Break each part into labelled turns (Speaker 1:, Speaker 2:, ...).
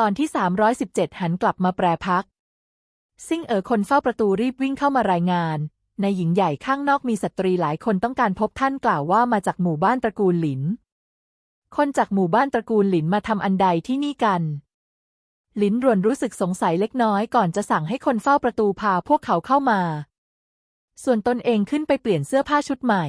Speaker 1: ตอนที่ 317 หันกลับมาแปรพัก ซิ่งเอ๋อคนเฝ้าประตูรีบวิ่งเข้ามารายงาน ในหญิงใหญ่ข้างนอกมีสตรีหลายคนต้องการพบท่านกล่าวว่ามาจากหมู่บ้านตระกูลหลิน คนจากหมู่บ้านตระกูลหลินมาทำอันใดที่นี่กัน หลินรวนรู้สึกสงสัยเล็กน้อยก่อนจะสั่งให้คนเฝ้าประตูพาพวกเขาเข้ามา ส่วนตนเองขึ้นไปเปลี่ยนเสื้อผ้าชุดใหม่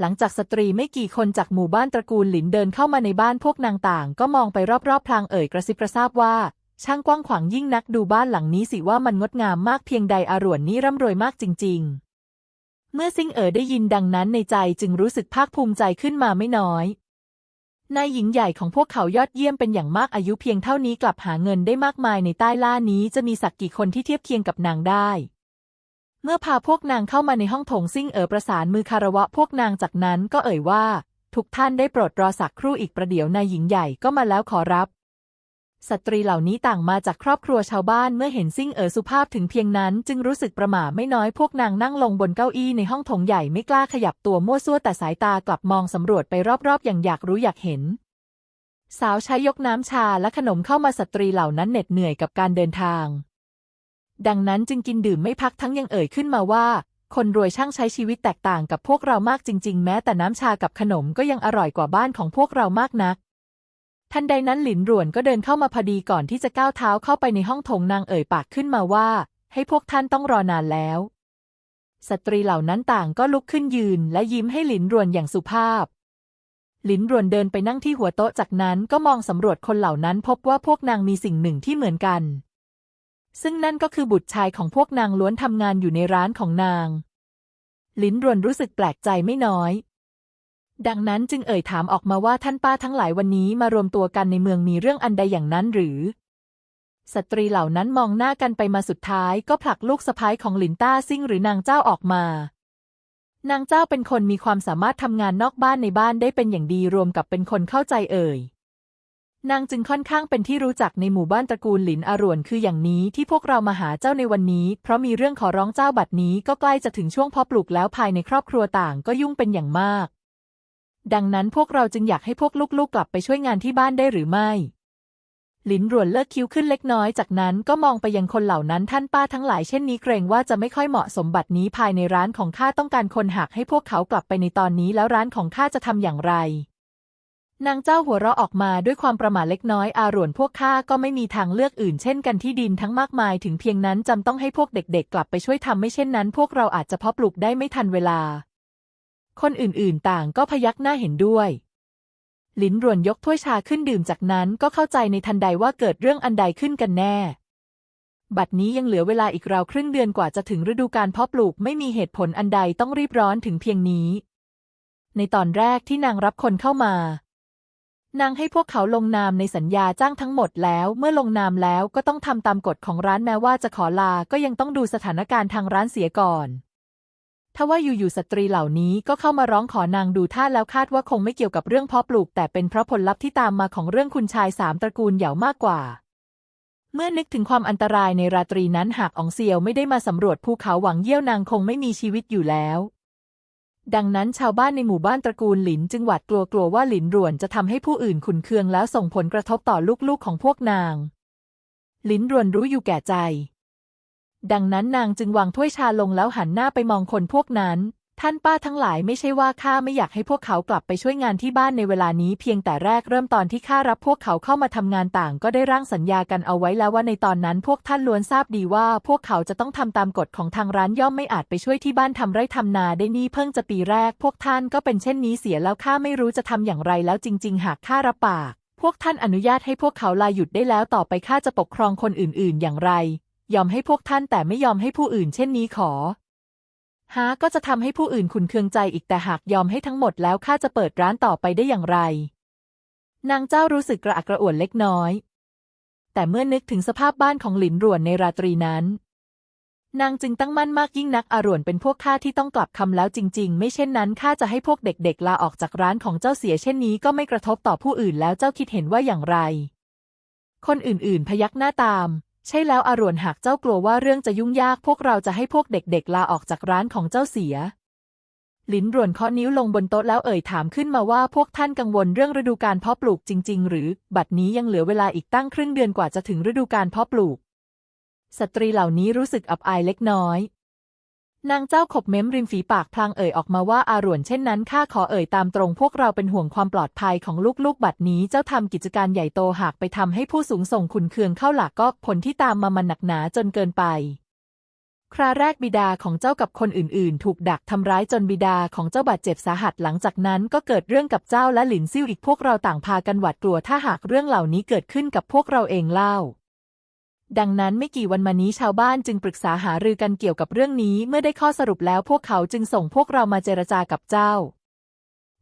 Speaker 1: หลังจากสตรีไม่กี่คนจากหมู่บ้านตระกูลหลินเดินเข้ามาในบ้านพวกนางต่าง ก็มองไปรอบๆพลางเอ่ยกระซิบกระซาบว่า ช่างกว้างขวางยิ่งนักดูบ้านหลังนี้สิว่ามันงดงามมากเพียงใดอารวนนี้ร่ำรวยมากจริง ๆ เมื่อซิงเอ๋อได้ยินดังนั้นในใจจึงรู้สึกภาคภูมิใจขึ้นมาไม่น้อยนายหญิงใหญ่ของพวกเขายอดเยี่ยมเป็นอย่างมากอายุเพียงเท่านี้กลับหาเงินได้มากมายในใต้ล่านี้จะมีสักกี่คนที่เทียบเคียงกับนางได้ เมื่อพาพวกนางเข้ามาในห้องโถงซิ่งเอ๋อประสานมือคารวะพวกนางจากนั้นก็เอ่ยว่า ทุกท่านได้โปรดรอสักครู่อีกประเดี๋ยวนายหญิงใหญ่ก็มาแล้วขอรับ สตรีเหล่านี้ต่างมาจากครอบครัวชาวบ้านเมื่อเห็นซิ่งเอ๋อสุภาพถึงเพียงนั้น จึงรู้สึกประหม่าไม่น้อยพวกนางนั่งลงบนเก้าอี้ในห้องโถงใหญ่ไม่กล้าขยับตัวมั่วซั่วแต่สายตากลับมองสำรวจไปรอบๆ อย่างอยากรู้อยากเห็น สาวใช้ยกน้ำชาและขนมเข้ามาสตรีเหล่านั้นเหน็ดเหนื่อยกับการเดินทาง ดังนั้นจึงกินดื่มไม่พักทั้งยังเอ่ยขึ้นมาว่า คนรวยช่างใช้ชีวิตแตกต่างกับพวกเรามากจริง ๆ แม้แต่น้ำชากับขนมก็ยังอร่อยกว่าบ้านของพวกเรามากนัก ทันใดนั้นหลินรวนก็เดินเข้ามาพอดีก่อนที่จะก้าวเท้าเข้าไปในห้องโถงนางเอ่ยปากขึ้นมาว่า ให้พวกท่านต้องรอนานแล้ว สตรีเหล่านั้นต่างก็ลุกขึ้นยืน และยิ้มให้หลินรวนอย่างสุภาพหลินรวนเดินไปนั่งที่หัวโต๊ะจากนั้นก็มองสำรวจคนเหล่านั้นพบว่าพวกนางมีสิ่งหนึ่งที่เหมือนกัน ซึ่งนั่นก็คือบุตรชายของพวกนางล้วนทำงานอยู่ในร้านของนาง ลินรวนรู้สึกแปลกใจไม่น้อย ดังนั้นจึงเอ่ยถามออกมาว่าท่านป้าทั้งหลายวันนี้มารวมตัวกันในเมืองมีเรื่องอันใดอย่างนั้นหรือ สตรีเหล่านั้นมองหน้ากันไปมาสุดท้ายก็ผลักลูกสะพ้ายของหลินต้าซิ่งหรือนางเจ้าออกมานางเจ้าเป็นคนมีความสามารถทำงานนอกบ้านในบ้านได้เป็นอย่างดีรวมกับเป็นคนเข้าใจเอ่ย นางจึงค่อนข้างเป็นที่รู้จักในหมู่บ้านตระกูลหลินอรวนคืออย่างนี้ที่พวกเรามาหาเจ้าในวันนี้ เพราะมีเรื่องขอร้องเจ้าบัดนี้ก็ใกล้จะถึงช่วงเพาะปลูกแล้วภายในครอบครัวต่างก็ยุ่งเป็นอย่างมาก ดังนั้นพวกเราจึงอยากให้พวกลูกๆกลับไปช่วยงานที่บ้านได้หรือไม่หลินรวนเลิกคิ้วขึ้นเล็กน้อยจากนั้นก็มองไปยังคนเหล่านั้นท่านป้าทั้งหลายเช่นนี้เกรงว่าจะไม่ค่อยเหมาะสมบัตินี้ภายในร้านของข้าต้องการคนหากให้พวกเขากลับไปในตอนนี้แล้วร้านของข้าจะทำอย่างไร นางเจ้าหัวเราะออกมาด้วยความประม่าเล็กน้อยอารวนพวกข้าก็ไม่มีทางเลือกอื่นเช่นกันที่ดินทั้งมากมายถึงเพียงนั้นจำต้องให้พวกเด็กๆ กลับไปช่วยทำไม่เช่นนั้น พวกเราอาจจะเพาะปลูกได้ไม่ทันเวลา คนอื่นๆ ต่างก็พยักหน้าเห็นด้วยหลินรวนยกถ้วยชาขึ้นดื่มจากนั้นก็เข้าใจในทันใดว่าเกิดเรื่องอันใดขึ้นกันแน่ บัดนี้ยังเหลือเวลาอีกราวครึ่งเดือนกว่าจะถึงฤดูการเพาะปลูกไม่มีเหตุผลอันใดต้องรีบร้อนถึงเพียงนี้ ในตอนแรกที่นางรับคนเข้ามา นางให้พวกเขาลงนามในสัญญาจ้างทั้งหมดแล้ว เมื่อลงนามแล้วก็ต้องทำตามกฎของร้านแม้ว่าจะขอลา ก็ยังต้องดูสถานการณ์ทางร้านเสียก่อนถ้าว่าอยู่ๆสตรีเหล่านี้ก็เข้ามาร้องขอนางดูท่าแล้วคาดว่าคงไม่เกี่ยวกับเรื่องเพาะปลูก แต่เป็นเพราะผลลัพธ์ที่ตามมาของเรื่องคุณชายสามตระกูลเหยามากกว่า เมื่อนึกถึงความอันตรายในราตรีนั้นหากอองเซียวไม่ได้มาสำรวจภูเขาหวังเยี่ยวนางคงไม่มีชีวิตอยู่แล้ว ดังนั้นชาวบ้านในหมู่บ้านตระกูลหลินจึงหวาดกลัวกลัวว่าหลินรวนจะทำให้ผู้อื่นขุนเคืองแล้วส่งผลกระทบต่อลูกๆของพวกนาง หลินรวนรู้อยู่แก่ใจ ดังนั้นนางจึงวางถ้วยชาลงแล้วหันหน้าไปมองคนพวกนั้น ท่านป้าทั้งหลายไม่ใช่ว่าข้าไม่อยากให้พวกเขากลับไปช่วยงานที่บ้านในเวลานี้ เพียงแต่แรกเริ่มตอนที่ข้ารับพวกเขาเข้ามาทำงานต่าง ก็ได้ร่างสัญญากันเอาไว้แล้วว่าในตอนนั้นพวกท่านล้วนทราบดีว่า พวกเขาจะต้องทำตามกฎของทางร้านย่อมไม่อาจไปช่วยที่บ้านทำไร่ทำนาได้นี่เพิ่งจะปีแรก พวกท่านก็เป็นเช่นนี้เสียแล้วข้าไม่รู้จะทำอย่างไรแล้วจริง ๆ หากข้ารับปาก พวกท่านอนุญาตให้พวกเขาลาหยุดได้แล้วต่อไปข้าจะปกครองคนอื่น ๆ อย่างไร ยอมให้พวกท่านแต่ไม่ยอมให้ผู้อื่น เช่นนี้ขอ หาก็จะทำให้ผู้อื่นขุนเคืองใจอีกแต่หากยอมให้ทั้งหมดแล้วข้าจะเปิดร้านต่อไปได้อย่างไร นางเจ้ารู้สึกกระอักกระอ่วนเล็กน้อย แต่เมื่อนึกถึงสภาพบ้านของหลินหรวนในราตรีนั้น นางจึงตั้งมั่นมากยิ่งนักอารวนเป็นพวกข้าที่ต้องกลับคำแล้วจริง ๆ ไม่เช่นนั้นข้าจะให้พวกเด็กๆ ลาออกจากร้านของเจ้าเสียเช่นนี้ก็ไม่กระทบต่อผู้อื่นแล้วเจ้าคิดเห็นว่าอย่างไร คนอื่นๆ พยักหน้าตาม ใช่แล้วอารวนหากเจ้ากลัวว่าเรื่องจะยุ่งยากพวกเราจะให้พวกเด็กๆ ลาออกจากร้านของเจ้าเสีย ลินรวนเคาะนิ้วลงบนโต๊ะแล้วเอ่ยถามขึ้นมาว่าพวกท่านกังวลเรื่องฤดูการเพาะปลูกจริง ๆ หรือ บัดนี้ยังเหลือเวลาอีกตั้งครึ่งเดือนกว่าจะถึงฤดูการเพาะปลูก สตรีเหล่านี้รู้สึกอับอายเล็กน้อย นางเจ้าขบเม้มริมฝีปากพลางเอ่ยออกมาว่าอารวนเช่นนั้นข้าขอเอ่ยตามตรงพวกเราเป็นห่วงความปลอดภัยของลูกๆ บัดนี้เจ้าทำกิจการใหญ่โตหากไปทำให้ผู้สูงส่งขุนเคืองเข้าหลักก็ผลที่ตามมามันหนักหนาจนเกินไป คราแรกบิดาของเจ้ากับคนอื่นๆ ถูกดักทำร้ายจนบิดาของเจ้าบาดเจ็บสาหัสหลังจากนั้นก็เกิดเรื่องกับเจ้าและหลินซิ่วอีกพวกเราต่างพากันหวาดกลัวถ้าหากเรื่องเหล่านี้เกิดขึ้นกับพวกเราเองเล่า ดังนั้นไม่กี่วันมานี้ชาวบ้านจึงปรึกษาหารือกันเกี่ยวกับเรื่องนี้ เมื่อได้ข้อสรุปแล้วพวกเขาจึงส่งพวกเรามาเจรจากับเจ้า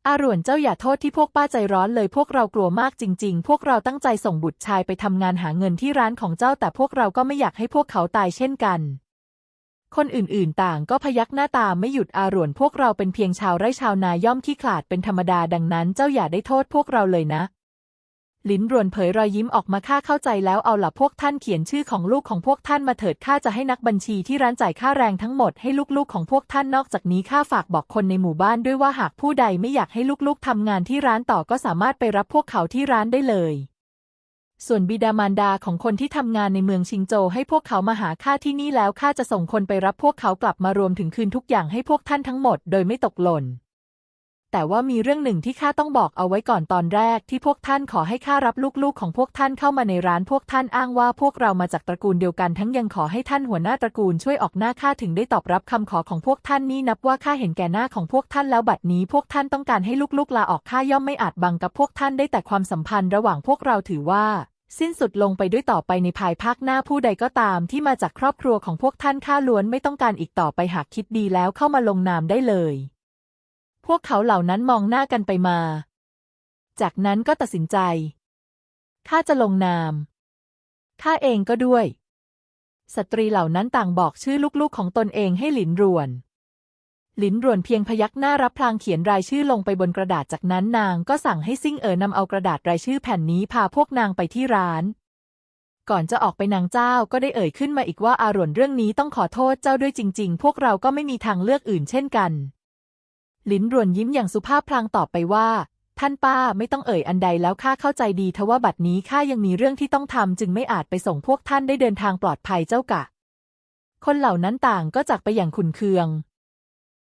Speaker 1: อารวนเจ้าอย่าโทษที่พวกป้าใจร้อนเลยพวกเรากลัวมากจริง ๆ พวกเราตั้งใจส่งบุตรชายไปทำงานหาเงินที่ร้านของเจ้า แต่พวกเราก็ไม่อยากให้พวกเขาตายเช่นกัน คนอื่นๆ ต่างก็พยักหน้าตาไม่หยุดอารวนพวกเราเป็นเพียงชาวไร่ชาวนาย่อมขี้ขลาดเป็นธรรมดาดังนั้น เจ้าอย่าได้โทษพวกเราเลยนะ ลิ้นรวนเผยรอยยิ้มออกมาข้าเข้าใจแล้วเอาล่ะพวกท่านเขียนชื่อของลูกของพวกท่านมาเถิดข้าจะให้นักบัญชีที่ร้านจ่ายค่าแรงทั้งหมดให้ลูกๆของพวกท่านนอกจากนี้ข้าฝากบอกคนในหมู่บ้านด้วยว่าหากผู้ใดไม่อยากให้ลูกๆทำงานที่ร้านต่อก็สามารถไปรับพวกเขาที่ร้านได้เลย ส่วนบิดามารดาของคนที่ทำงานในเมืองชิงโจให้พวกเขามาหาข้าที่นี่แล้วข้าจะส่งคนไปรับพวกเขากลับมารวมถึงคืนทุกอย่างให้พวกท่านทั้งหมด โดยไม่ตกหล่น แต่ว่ามีเรื่องหนึ่งที่ข้าต้องบอกเอาไว้ก่อนตอนแรกที่พวกท่านขอให้ข้ารับลูกๆ ของพวกท่านเข้ามาในร้านพวกท่านอ้างว่าพวกเรามาจากตระกูลเดียวกัน ทั้งยังขอให้ท่านหัวหน้าตระกูลช่วยออกหน้าข้าถึงได้ตอบรับคำขอของพวกท่านนี่นับว่าข้าเห็นแก่หน้าของพวกท่านแล้วบัดนี้ พวกท่านต้องการให้ลูกๆลาออกข้าย่อมไม่อาจบังกับพวกท่านได้แต่ความสัมพันธ์ระหว่างพวกเราถือว่าสิ้นสุดลงไปด้วยต่อไปในภายภาคหน้าผู้ใดก็ตามที่มาจากครอบครัวของพวกท่านข้าล้วนไม่ต้องการอีกต่อไปหากคิดดีแล้วเข้ามาลงนามได้เลย พวกเขาเหล่านั้นมองหน้ากันไปมา จากนั้นก็ตัดสินใจ ข้าจะลงนาม ข้าเองก็ด้วย สตรีเหล่านั้นต่างบอกชื่อลูกๆของตนเองให้หลินรวน หลินรวนเพียงพยักหน้ารับพลางเขียนรายชื่อลงไปบนกระดาษจากนั้นนางก็สั่งให้ซิ่งเอ๋อนำเอากระดาษรายชื่อแผ่นนี้พาพวกนางไปที่ร้าน ก่อนจะออกไปนางเจ้าก็ได้เอ่ยขึ้นมาอีกว่าอารวนเรื่องนี้ต้องขอโทษเจ้าด้วยจริง ๆ พวกเราก็ไม่มีทางเลือกอื่นเช่นกัน ลินรวนยิ้มอย่างสุภาพพลางตอบไปว่า ท่านป้าไม่ต้องเอ่ยอันใดแล้วข้าเข้าใจดีทว่าบัดนี้ข้ายังมีเรื่องที่ต้องทำจึงไม่อาจไปส่งพวกท่านได้เดินทางปลอดภัยเจ้ากะ คนเหล่านั้นต่างก็จากไปอย่างขุนเคือง